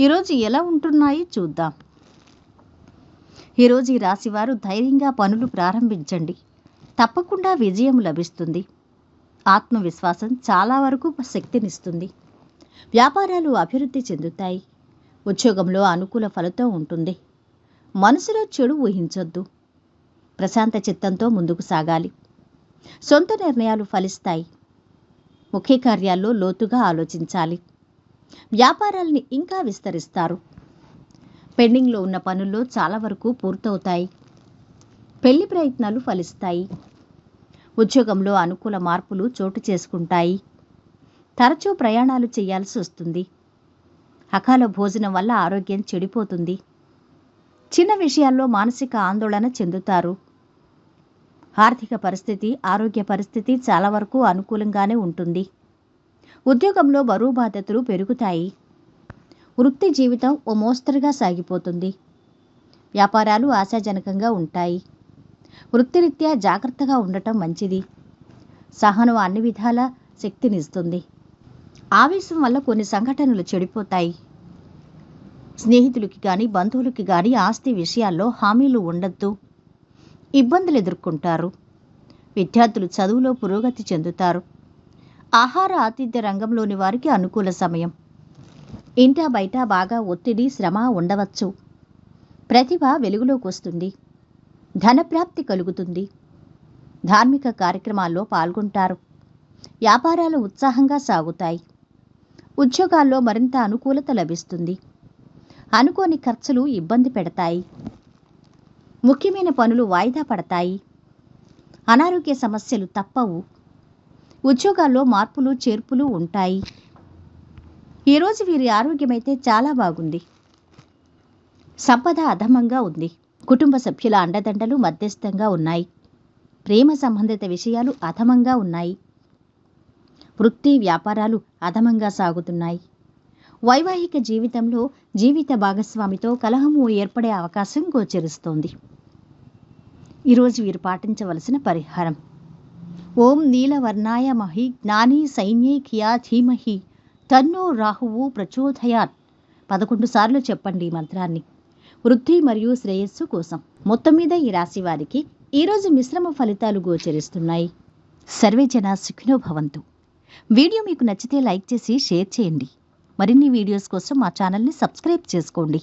ఈరోజు ఎలా ఉంటున్నాయి చూద్దాం. ఈరోజు ఈ రాశివారు ధైర్యంగా పనులు ప్రారంభించండి. తప్పకుండా విజయం లభిస్తుంది. ఆత్మవిశ్వాసం చాలా వరకు శక్తినిస్తుంది. వ్యాపారాలు అభివృద్ధి చెందుతాయి. ఉద్యోగంలో అనుకూల ఫలితం ఉంటుంది. మనసులో చెడు ఊహించొద్దు. ప్రశాంత చిత్తంతో ముందుకు సాగాలి. సొంత నిర్ణయాలు ఫలిస్తాయి. ముఖ్య కార్యాల్లో లోతుగా ఆలోచించాలి. వ్యాపారాల్ని ఇంకా విస్తరిస్తారు. పెండింగ్లో ఉన్న పనుల్లో చాలా వరకు పూర్తవుతాయి. పెళ్ళి ప్రయత్నాలు ఫలిస్తాయి. ఉద్యోగంలో అనుకూల మార్పులు చోటు చేసుకుంటాయి. తరచూ ప్రయాణాలు చేయాల్సి వస్తుంది. అకాల భోజనం వల్ల ఆరోగ్యం చెడిపోతుంది. చిన్న విషయాల్లో మానసిక ఆందోళన చెందుతారు. ఆర్థిక పరిస్థితి ఆరోగ్య పరిస్థితి చాలా వరకు అనుకూలంగానే ఉంటుంది. ఉద్యోగంలో బరువు బాధ్యతలు పెరుగుతాయి. వృత్తి జీవితం ఓ మోస్తరుగా సాగిపోతుంది. వ్యాపారాలు ఆశాజనకంగా ఉంటాయి. వృత్తిరీత్యా జాగ్రత్తగా ఉండటం మంచిది. సహనం అన్ని విధాల శక్తినిస్తుంది. ఆవేశం వల్ల కొన్ని సంఘటనలు చెడిపోతాయి. స్నేహితులకి కానీ బంధువులకి కానీ ఆస్తి విషయాల్లో హామీలు ఉండద్దు. ఇబ్బందులు ఎదుర్కొంటారు. విద్యార్థులు చదువులో పురోగతి చెందుతారు. ఆహార ఆతిథ్య రంగంలోని వారికి అనుకూల సమయం. ఇంటా బయట బాగా ఒత్తిడి శ్రమ ఉండవచ్చు. ప్రతిభ వెలుగులోకి వస్తుంది. ధనప్రాప్తి కలుగుతుంది. ధార్మిక కార్యక్రమాల్లో పాల్గొంటారు. వ్యాపారాలు ఉత్సాహంగా సాగుతాయి. ఉద్యోగాల్లో మరింత అనుకూలత లభిస్తుంది. అనుకోని ఖర్చులు ఇబ్బంది పెడతాయి. ముఖ్యమైన పనులు వాయిదా పడతాయి. అనారోగ్య సమస్యలు తప్పవు. ఉద్యోగాల్లో మార్పులు చేర్పులు ఉంటాయి. ఈరోజు వీరి ఆరోగ్యమైతే చాలా బాగుంది. సంపద అధమంగా ఉంది. కుటుంబ సభ్యుల అండదండలు మధ్యస్థంగా ఉన్నాయి. ప్రేమ సంబంధిత విషయాలు అధమంగా ఉన్నాయి. వృత్తి వ్యాపారాలు అధమంగా సాగుతున్నాయి. వైవాహిక జీవితంలో జీవిత భాగస్వామితో కలహము ఏర్పడే అవకాశం గోచరిస్తోంది. ఈరోజు వీరు పాటించవలసిన పరిహారం. ఓం నీలవర్ణాయ మహి జ్ఞాని సైన్యే కియా ధీమహి. తన్నో రాహువు ప్రచోదయాత్. పదకొండు సార్లు చెప్పండి ఈ మంత్రాన్ని. వృద్ధి మరియు శ్రేయస్సు కోసం. మొత్తం మీద ఈ రాశి వారికి ఈరోజు మిశ్రమ ఫలితాలు గోచరిస్తున్నాయి. సర్వే జన సుఖినో భవంతు. వీడియో మీకు నచ్చితే లైక్ చేసి షేర్ చేయండి. మరిన్ని వీడియోస్ కోసం మా ఛానల్ని సబ్స్క్రైబ్ చేసుకోండి.